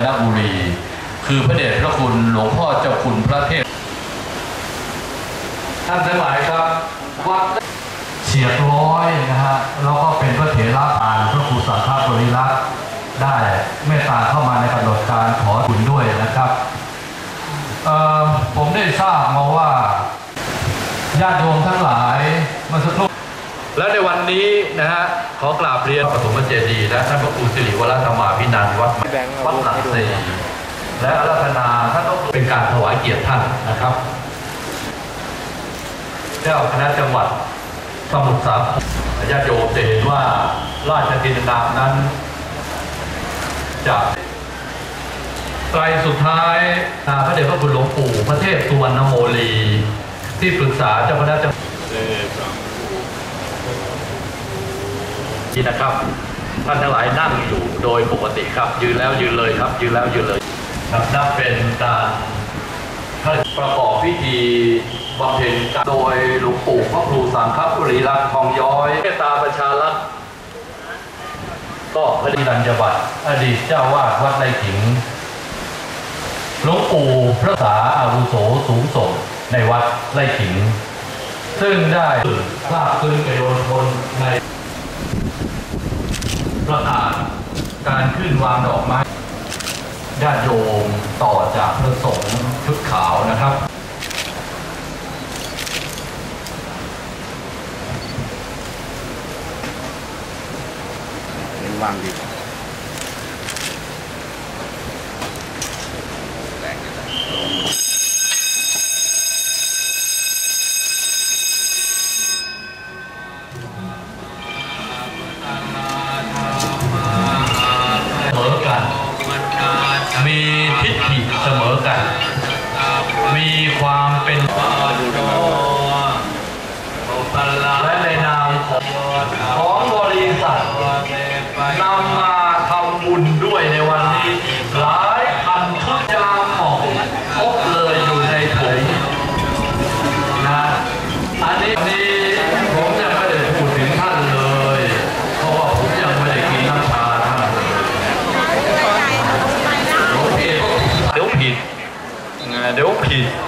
นบุรี คือพระเดชพระคุณหลวงพ่อเจ้าคุณพระเทพ ท่านทั้งหลายครับวัดเฉียดร้อยนะฮะแล้วก็เป็นพระเถระอ่านพระครูสังฆบริรักษ์ได้เมตตาเข้ามาในกำหนดการขอคุณด้วยนะครับผมได้ทราบมาว่าญาติโยมทั้งหลายเมาสักครู่และในวันนี้นะฮะขอกราบเรียนปฐมเจดีย์และท่านพระครูสิริวรธรรมาภินันวัดวัดหลักเสและอารัธนาท่านต้องเป็นการถวายเกียรติท่านนะครับ เจ้าคณะจังหวัดสมุทรสาครญาติโยมจะเห็นว่าราชกินนามนั้นจะไตรสุดท้ายอ่าพระเดชพระคุณหลวงปู่พระเทพสุวรรณโมลี ที่ปรึกษาเจ้าคณะจังหวัด นี่นะครับ ท่านทั้งหลายนั่งอยู่โดยปกติครับ ยืนแล้วยืนเลยครับ ยืนแล้วยืนเลยครับนับเป็นการประกอบพิธีบำเพ็ญกรรมโดยหลวงปู่พระครูสังฆบุรีรัตน์ทองย้อยเมตตาประชารักษ์ก็พระดิรัญญบัตรอดีตเจ้าวาดวัดไร่ขิงหลวงปู่พระสาอาวุโสสูงส่งในวัดไร่ขิง ซึ่งได้ทราบซึ้งแก่โยนคนใน ประกาศการขึ้นวางดอกไม้ญาติโยมต่อจากพระสงฆ์ชุดขาวนะครับ เป็นวางดีเส เสมอกัน มีความเป็น เดี๋